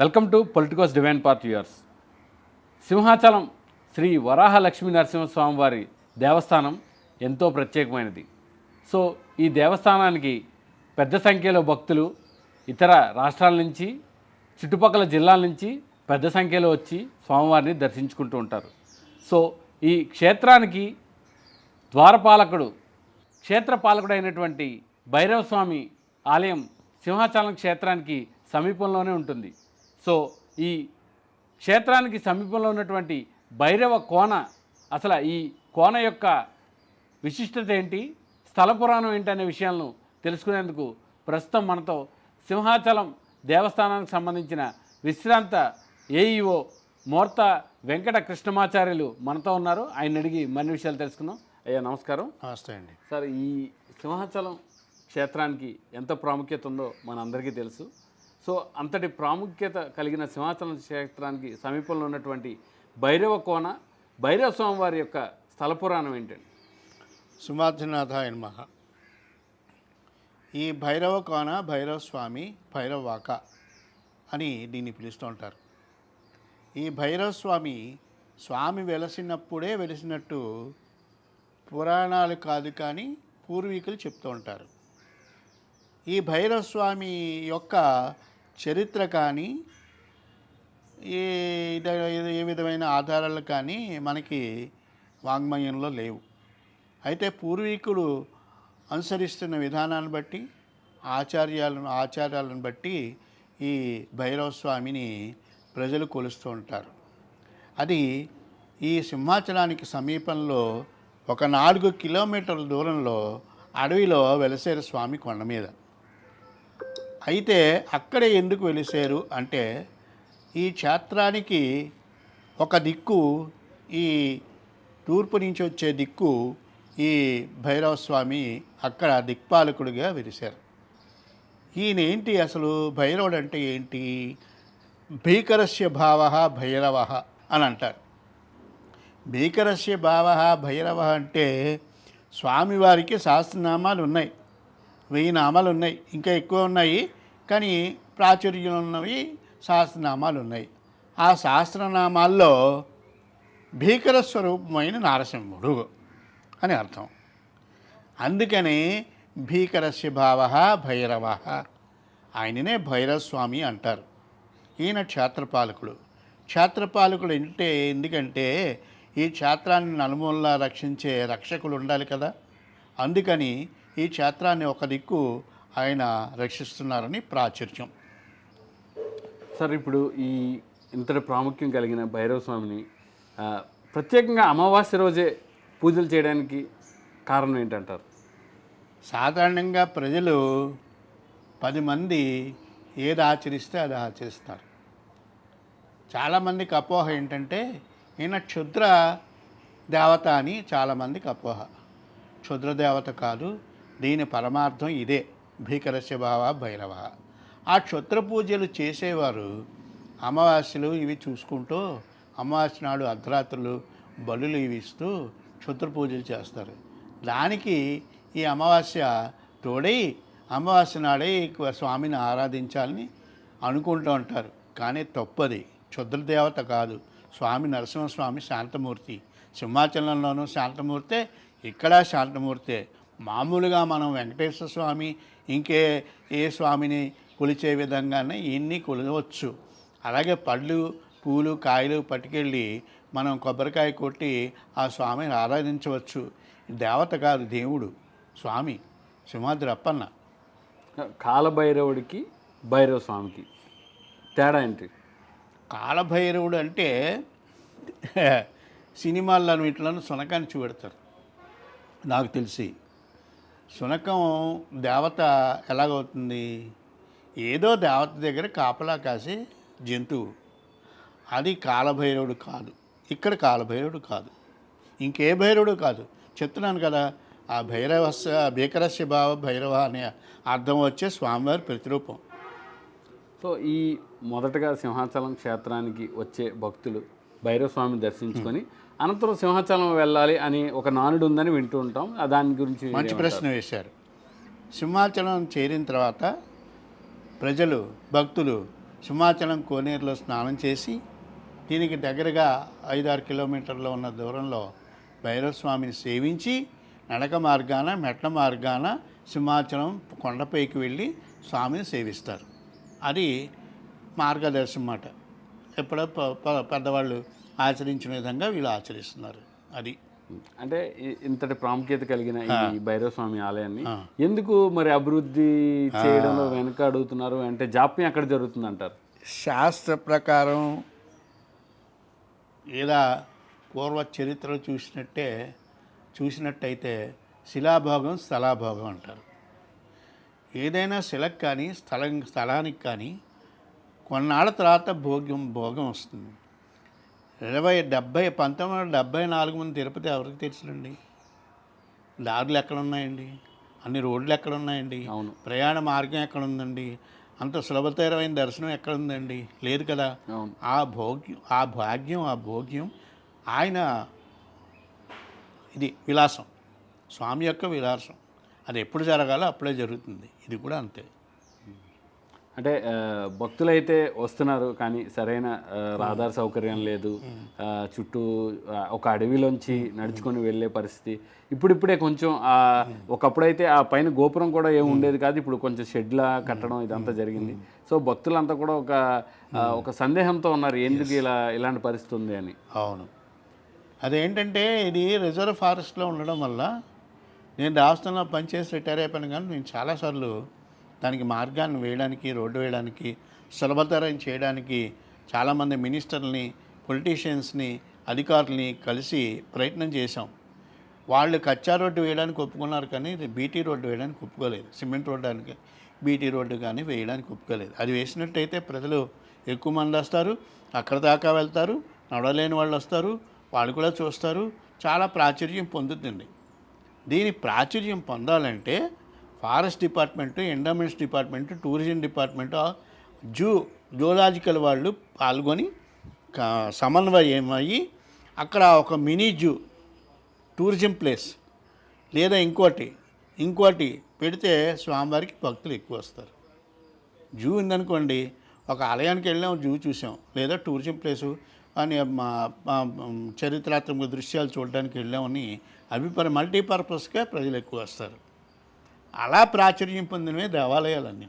Welcome to politicos divine part yours Simhachalam Shri Varaha Lakshmi Narasimhaswamy వారి దేవస్థానం ఎంతో ప్రత్యేకమైనది. సో ఈ దేవస్థానానికి పెద్ద సంఖ్యలో భక్తులు ఇతర రాష్ట్రాల నుంచి చుట్టుపక్కల జిల్లాల నుంచి పెద్ద సంఖ్యలో వచ్చి స్వామివారిని దర్శించుకుంటూ ఉంటారు. సో ఈ క్షేత్రానికి ద్వారపాలకుడు క్షేత్రపాలకుడు అయినటువంటి భైరవ స్వామి ఆలయం సింహాచలం క్షేత్రానికి సమీపంలోనే ఉంటుంది. సో ఈ క్షేత్రానికి సమీపంలో ఉన్నటువంటి భైరవ కోన అసలు ఈ కోన యొక్క విశిష్టత ఏంటి స్థల పురాణం ఏంటి అనే విషయాలను తెలుసుకునేందుకు ప్రస్తుతం మనతో సింహాచలం దేవస్థానానికి సంబంధించిన విశ్రాంత ఏఈఓ మోర్త వెంకట కృష్ణమాచార్యులు మనతో ఉన్నారు. ఆయన అడిగి మరిన్ని విషయాలు తెలుసుకుందాం. అయ్యా నమస్కారం. నమస్తే అండి. సార్ ఈ సింహాచలం క్షేత్రానికి ఎంత ప్రాముఖ్యత ఉందో మనందరికీ తెలుసు. సో అంతటి ప్రాముఖ్యత కలిగిన సింహాచలం క్షేత్రానికి సమీపంలో ఉన్నటువంటి భైరవ కోన భైరవ స్వామివారి యొక్క స్థల పురాణం ఏంటండి? సుమాధ్యనాథాయ మహా ఈ భైరవ కోన భైరవ స్వామి భైరవాక అని దీన్ని పిలుస్తూ ఉంటారు. ఈ భైరవ స్వామి స్వామి వెలసినప్పుడే వెలిసినట్టు పురాణాలు కాదు కానీ పూర్వీకులు చెప్తూ ఉంటారు. ఈ భైరవస్వామి యొక్క చరిత్ర కానీ ఏ ఏ విధమైన ఆధారాలు కానీ మనకి వాంగ్మయంలో లేవు. అయితే పూర్వీకులు అనుసరిస్తున్న విధానాన్ని బట్టి ఆచార్యాలను ఆచారాలను బట్టి ఈ భైరవ స్వామిని ప్రజలు కొలుస్తూ ఉంటారు. అది ఈ సింహాచలానికి సమీపంలో ఒక నాలుగు కిలోమీటర్ల దూరంలో అడవిలో వెలసేరు స్వామి కొండ మీద. అయితే అక్కడే ఎందుకు వెలిసారు అంటే ఈ క్షేత్రానికి ఒక దిక్కు ఈ తూర్పు నుంచి వచ్చే దిక్కు ఈ భైరవ స్వామి అక్కడ దిక్పాలకుడిగా వెలిశారు. ఈయన ఏంటి అసలు? భైరవుడు అంటే ఏంటి? భీకరస్య భావ భైరవ అని అంటారు. భీకరస్య భావ భైరవ అంటే స్వామివారికి సహస్రనామాలు ఉన్నాయి. వెయ్యి నామాలు ఉన్నాయి. ఇంకా ఎక్కువ ఉన్నాయి. కానీ ప్రాచుర్యం ఉన్నవి సహస్రనామాలు ఉన్నాయి ఆ సహస్రనామాల్లో భీకర స్వరూపమైన నారసింహుడు అని అర్థం. అందుకని భీకరస్య భావ భైరవ. ఆయననే భైరస్వామి అంటారు. ఈయన క్షేత్రపాలకుడు. క్షేత్రపాలకుడు అంటే ఎందుకంటే ఈ క్షేత్రాన్ని నలుమూలలా రక్షించే రక్షకులు ఉండాలి కదా. అందుకని ఈ క్షేత్రాన్ని ఒక దిక్కు ఆయన రక్షిస్తున్నారని ప్రాచుర్యం. సార్ ఇప్పుడు ఈ ఇంతటి ప్రాముఖ్యం కలిగిన భైరవ స్వామిని ప్రత్యేకంగా అమావాస్య రోజే పూజలు చేయడానికి కారణం ఏంటంటారు? సాధారణంగా ప్రజలు పది మంది ఏది ఆచరిస్తే అది ఆచరిస్తారు. చాలామందికి అపోహ ఏంటంటే ఈయన క్షుద్ర దేవత అని చాలామందికి అపోహ. క్షుద్ర దేవత కాదు దీని పరమార్థం ఇదే. భీకర భావ భైరవ. ఆ క్షుద్ర పూజలు చేసేవారు అమావాస్యలు ఇవి చూసుకుంటూ అమావాస్య నాడు అర్ధరాత్రులు బలులు ఇవి ఇస్తూ క్షుద్ర పూజలు చేస్తారు. దానికి ఈ అమావాస్య తోడై అమావాస్య నాడే స్వామిని ఆరాధించాలని అనుకుంటూ ఉంటారు. కానీ తప్పది. క్షుద్ర దేవత కాదు. స్వామి నరసింహస్వామి శాంతమూర్తి. సింహాచలంలోనూ శాంతమూర్తే ఇక్కడ శాంతమూర్తే. మామూలుగా మనం వెంకటేశ్వర స్వామి ఇంకే ఏ స్వామిని కొలిచే విధంగానే ఇన్ని కొలవచ్చు. అలాగే పళ్ళు పూలు కాయలు పట్టుకెళ్ళి మనం కొబ్బరికాయ కొట్టి ఆ స్వామిని ఆరాధించవచ్చు. దేవత కాదు దేవుడు స్వామి సింహాద్రి అప్పన్న. కాలభైరవుడికి భైరవ స్వామికి తేడా ఏంటి? కాలభైరవుడు అంటే సినిమాల్లో వీటిలో సునకాన్ని చూపెడతారు. నాకు తెలిసి. సునకం దేవత ఎలాగవుతుంది? ఏదో దేవత దగ్గర కాపలా కాసే జంతువు. అది కాలభైరవుడు కాదు. ఇక్కడ కాలభైరవుడు కాదు. ఇంకే భైరవుడు కాదు. చెప్తున్నాను కదా ఆ భైరవస్య భీకరస్య భావ భైరవ అనే అర్థం వచ్చే స్వామివారి ప్రతిరూపం. సో ఈ మొదటగా సింహాచలం క్షేత్రానికి వచ్చే భక్తులు భైరవ స్వామిని దర్శించుకొని అనంతరం సింహాచలం వెళ్ళాలి అని ఒక నానుడు ఉందని వింటూ ఉంటాం దాని గురించి మంచి ప్రశ్న వేశారు. సింహాచలం చేరిన తర్వాత ప్రజలు భక్తులు సింహాచలం కోనేరులో స్నానం చేసి దీనికి దగ్గరగా ఐదారు కిలోమీటర్లో ఉన్న దూరంలో భైరవ స్వామిని సేవించి నడక మార్గాన మెట్ల మార్గాన సింహాచలం కొండపైకి వెళ్ళి స్వామిని సేవిస్తారు. అది మార్గదర్శనం మాట ఎప్పుడో పెద్దవాళ్ళు ఆచరించిన విధంగా వీళ్ళు ఆచరిస్తున్నారు. అది. అంటే ఇంతటి ప్రాముఖ్యత కలిగిన ఈ భైరవ స్వామి ఆలయాన్ని. ఎందుకు మరి అభివృద్ధి చేయడంలో వెనక అడుగుతున్నారు? అంటే జాప్యం ఎక్కడ జరుగుతుంది అంటారు శాస్త్ర ప్రకారం ఇలా పూర్వ చరిత్ర చూసినట్టే చూసినట్టయితే శిలాభోగం స్థలాభోగం అంటారు. ఏదైనా శిలకు కానీ స్థలం స్థలానికి కానీ కొన్నాళ్ళ తర్వాత భోగ్యం భోగం వస్తుంది. ఇరవై డెబ్బై పంతొమ్మిది వందల డెబ్బై నాలుగు మంది తిరుపతి ఎవరికి తెలుసులండి? దారులు ఎక్కడ ఉన్నాయండి అన్ని రోడ్లు ఎక్కడ ఉన్నాయండి అవును. ప్రయాణ మార్గం ఎక్కడ ఉందండి అంత సులభతరమైన దర్శనం ఎక్కడ ఉందండి లేదు కదా? అవును. ఆ భోగ్యం ఆ భాగ్యం ఆ భోగ్యం ఆయన ఇది విలాసం. స్వామి యొక్క విలాసం. అది ఎప్పుడు జరగాలో అప్పుడే జరుగుతుంది. ఇది కూడా అంతే. అంటే భక్తులైతే వస్తున్నారు కానీ సరైన రహదారి సౌకర్యం లేదు. చుట్టూ ఒక అడవిలోంచి నడుచుకొని వెళ్ళే పరిస్థితి. ఇప్పుడిప్పుడే కొంచెం ఆ, ఒకప్పుడైతే ఆ పైన గోపురం కూడా ఏమి ఉండేది కాదు. ఇప్పుడు కొంచెం షెడ్లా కట్టడం ఇదంతా జరిగింది. సో భక్తులంతా కూడా ఒక ఒక సందేహంతో ఉన్నారు. ఎందుకు ఇలా ఇలాంటి పరిస్థితి ఉంది అని. అవును. అదేంటంటే ఇది రిజర్వ్ ఫారెస్ట్లో ఉండడం వల్ల నేను రాష్ట్రంలో పనిచేసి రిటైర్ అయిపోయాను కానీ నేను చాలాసార్లు దానికి మార్గాన్ని వేయడానికి రోడ్డు వేయడానికి సులభతరం చేయడానికి చాలామంది మినిస్టర్ని పొలిటీషియన్స్ని అధికారుల్ని కలిసి ప్రయత్నం చేశాం. వాళ్ళు కచ్చా రోడ్డు వేయడానికి ఒప్పుకున్నారు కానీ ఇది బీటీ రోడ్డు వేయడానికి ఒప్పుకోలేదు. సిమెంట్ రోడ్డానికి బీటీ రోడ్డు కానీ వేయడానికి ఒప్పుకోలేదు. అది వేసినట్టయితే ప్రజలు ఎక్కువ మంది వస్తారు అక్కడ దాకా వెళ్తారు నడవలేని వాళ్ళు వస్తారు వాళ్ళు కూడా చూస్తారు. చాలా ప్రాచుర్యం పొందుతుంది. దీని ప్రాచుర్యం పొందాలంటే forest department endowments department tourism department zoo zoological వాళ్ళు పాల్గొని సమన్వయమయ్యి సమన్వయం అయ్యి అక్కడ ఒక మినీ జూ టూరిజం ప్లేస్ లేదా ఇంకోటి ఇంకోటి పెడితే స్వామివారికి భక్తులు ఎక్కువ వస్తారు. జూ ఉందనుకోండి ఒక ఆలయానికి వెళ్ళాం జూ చూసాం లేదా టూరిజం ప్లేసు అని చరిత్రాత్మక దృశ్యాలు చూడడానికి వెళ్ళామని అభిప్రాయం మల్టీపర్పస్గా ప్రజలు ఎక్కువ వస్తారు. అలా ప్రాచుర్యం పొందినవే దేవాలయాలన్నీ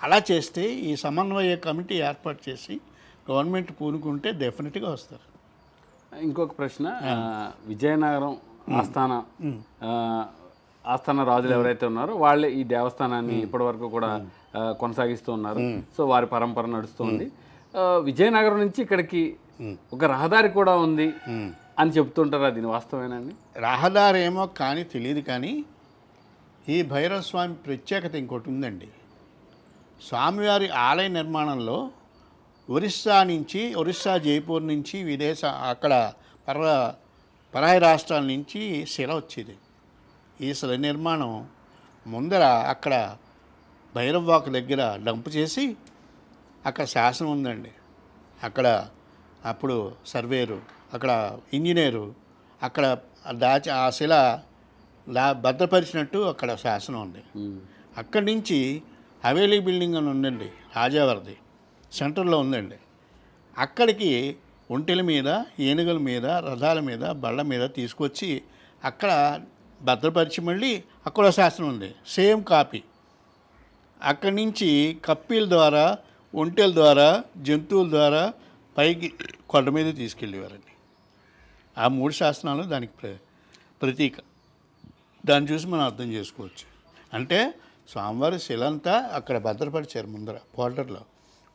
అలా చేస్తే ఈ సమన్వయ కమిటీ ఏర్పాటు చేసి గవర్నమెంట్ పూనుకుంటే డెఫినెట్గా వస్తారు. ఇంకొక ప్రశ్న విజయనగరం ఆస్థాన ఆస్థాన రాజులు ఎవరైతే ఉన్నారో వాళ్ళే ఈ దేవస్థానాన్ని ఇప్పటివరకు కూడా కొనసాగిస్తూ ఉన్నారు. సో వారి పరంపర నడుస్తుంది విజయనగరం నుంచి ఇక్కడికి ఒక రహదారి కూడా ఉంది. అని చెప్తుంటారా దీని వాస్తవేనండి. రహదారి ఏమో కానీ తెలియదు కానీ ఈ భైరవ స్వామి ప్రత్యేకత ఇంకోటి ఉందండి. స్వామివారి ఆలయ నిర్మాణంలో ఒరిస్సా నుంచి ఒరిస్సా జైపూర్ నుంచి విదేశ అక్కడ పర పరాయి రాష్ట్రాల నుంచి శిల వచ్చేది. ఈ శిల నిర్మాణం ముందర అక్కడ భైరవ్వాకు దగ్గర డంప్ చేసి అక్కడ శాసనం ఉందండి. అక్కడ అప్పుడు సర్వేరు అక్కడ ఇంజనీరు అక్కడ దాచి ఆ శిల దా భద్రపరిచినట్టు అక్కడ శాసనం ఉంది. అక్కడి నుంచి హవేలీ బిల్డింగ్ అని ఉందండి రాజావారిది. సెంటర్లో ఉందండి. అక్కడికి ఒంటెల మీద ఏనుగుల మీద రథాల మీద బళ్ళ మీద తీసుకొచ్చి అక్కడ భద్రపరిచి మళ్ళీ అక్కడ శాసనం ఉంది సేమ్ కాపీ. అక్కడి నుంచి కప్పీల ద్వారా ఒంటెల ద్వారా జంతువుల ద్వారా పైకి కొండ మీద తీసుకెళ్ళేవారండి. ఆ మూడు శాసనాలు దానికి ప్ర ప్రతీక. దాన్ని చూసి మనం అర్థం చేసుకోవచ్చు. అంటే స్వామివారి శిలంతా అక్కడ భద్రపరిచారు ముందర బార్డర్లో.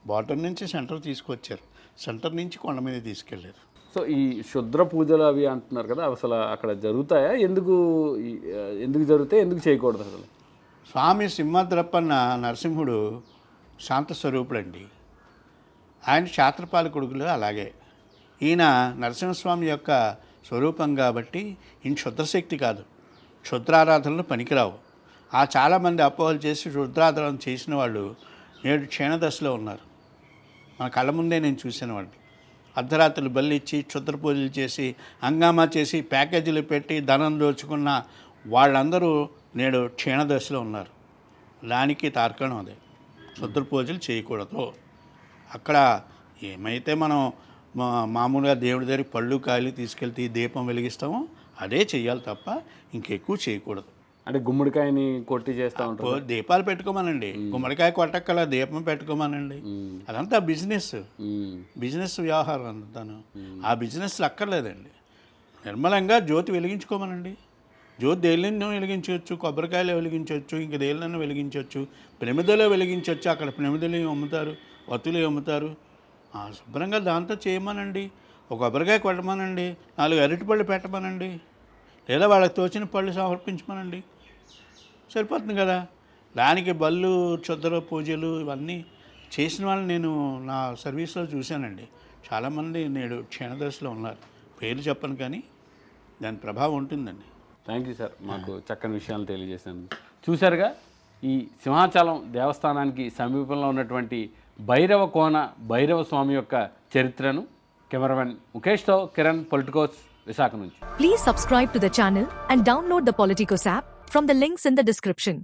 బార్డర్ నుంచి సెంటర్ తీసుకొచ్చారు. సెంటర్ నుంచి కొండ మీద తీసుకెళ్ళారు. సో ఈ శుద్ర పూజలు అవి అంటున్నారు కదా అసలు అక్కడ జరుగుతాయా? ఎందుకు ఎందుకు జరుగుతాయి? ఎందుకు చేయకూడదు అసలు? స్వామి సింహద్రప్పన్న నరసింహుడు శాంత స్వరూపుడండి ఆయన క్షాత్రపాల కొడుకులు అలాగే. ఈయన నరసింహస్వామి యొక్క స్వరూపం కాబట్టి ఈయన క్షుద్రశక్తి కాదు. క్షుద్రారాధనలు పనికిరావు. ఆ చాలామంది అపోహలు చేసి క్షుద్రారాధన చేసిన వాళ్ళు నేడు క్షీణదశలో ఉన్నారు. మన కళ్ళ ముందే నేను చూసిన వాడిని అర్ధరాత్రులు బల్లిచ్చి క్షుద్ర పూజలు చేసి హంగామా చేసి ప్యాకేజీలు పెట్టి ధనం దోచుకున్న వాళ్ళందరూ నేడు క్షీణదశలో ఉన్నారు. దానికి తార్కణం అదే. క్షుద్ర పూజలు చేయకూడదు. అక్కడ ఏమైతే మనం మా మామూలుగా దేవుడి దగ్గర పళ్ళు కాయలు తీసుకెళ్తే దీపం వెలిగిస్తామో అదే చెయ్యాలి తప్ప ఇంకెక్కువ చేయకూడదు. అంటే గుమ్మడికాయని కొట్టి చేస్తూ ఉంటారు. దీపాలు పెట్టుకోమనండి. గుమ్మడికాయ కొట్టక్కల దీపం పెట్టుకోమనండి. అదంతా బిజినెస్. బిజినెస్ వ్యవహారం అంతాను. ఆ బిజినెస్లు అక్కర్లేదండి. నిర్మలంగా జ్యోతి వెలిగించుకోమనండి. జ్యోతి దేళ్ళని వెలిగించవచ్చు కొబ్బరికాయలు వెలిగించవచ్చు ఇంక దేళ్ళను వెలిగించవచ్చు ప్రమిదలో వెలిగించవచ్చు అక్కడ ప్రమిదలు అమ్ముతారు వత్తులు అమ్ముతారు శుభ్రంగా దాంతో చేయమనండి. ఒక కొబ్బరికాయ కొట్టమనండి. నాలుగు అరటిపళ్ళు పెట్టమనండి. లేదా వాళ్ళకి తోచిన పళ్ళు సమర్పించమనండి. సరిపోతుంది కదా? దానికి బళ్ళు క్షుద్ర పూజలు ఇవన్నీ చేసిన వాళ్ళని నేను నా సర్వీస్లో చూశానండి. చాలామంది నేడు క్షీణదశలో ఉన్నారు. పేరు చెప్పను కానీ దాని ప్రభావం ఉంటుందండి. థ్యాంక్ యూ సార్ మాకు చక్కని విషయాలు తెలియజేశాను చూశారుగా ఈ సింహాచలం దేవస్థానానికి సమీపంలో ఉన్నటువంటి భైరవ కోన భైరవ స్వామి యొక్క చరిత్రను కెమెరామెన్ ముఖేష్తో కిరణ్ పొలిటికోస్ విశాఖ నుంచి. Please subscribe to the channel and download the Politicos app from the links in the description